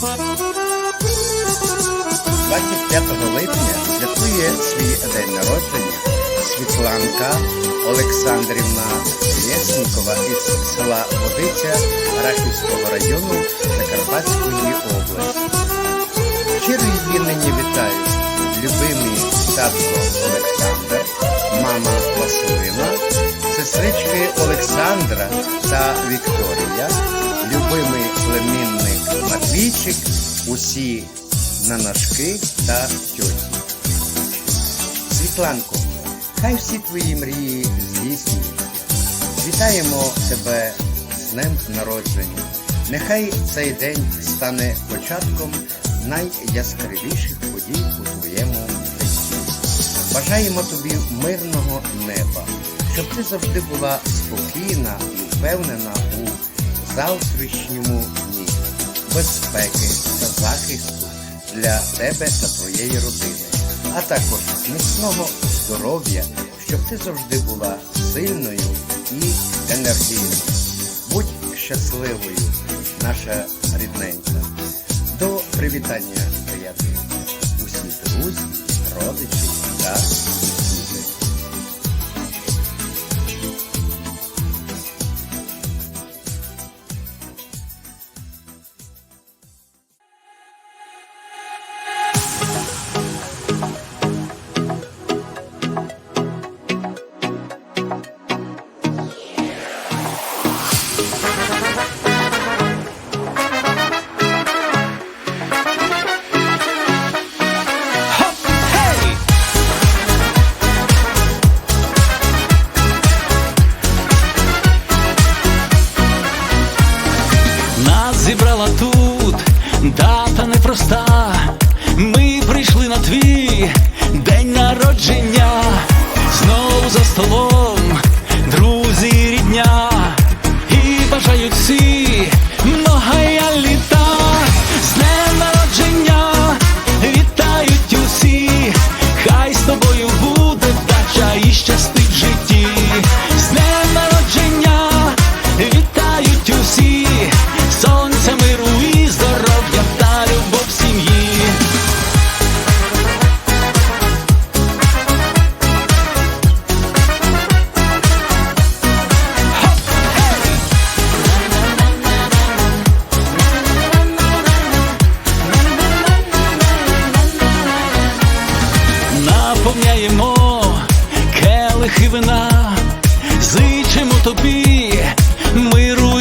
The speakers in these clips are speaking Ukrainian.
25 липня святкує свій день народження Світланка Олександрівна Єснікова із села Водиця Рахівського району Закарпатської області. Щиро з'єднання вітають любимий татко Олександр, мама Василина, сестрички Олександра та Вікторія, любимий племінник Матвійчик, усі нанашки та тьоті. Світланко, хай всі твої мрії здійснюються. Вітаємо тебе з днем народження. Нехай цей день стане початком найяскравіших подій у твоєму житті. Бажаємо тобі мирного неба, щоб ти завжди була спокійна і впевнена у завтрашньому безпеки та захисту для тебе та твоєї родини, а також міцного здоров'я, щоб ти завжди була сильною і енергійною. Будь щасливою, наша рідненька. До привітання, приятелі, усі друзі, родичі та Нас зібрала тут дата непроста. Ми прийшли на твій день народження. Наповняємо келихи вина, зичимо тобі миру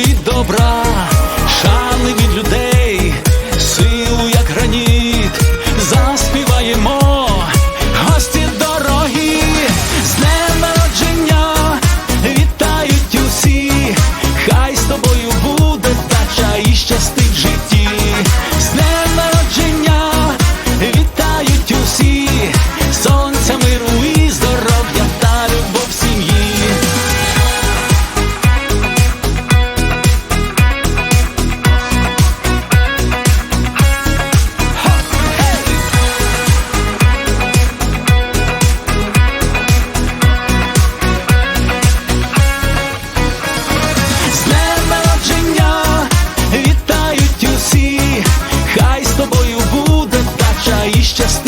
just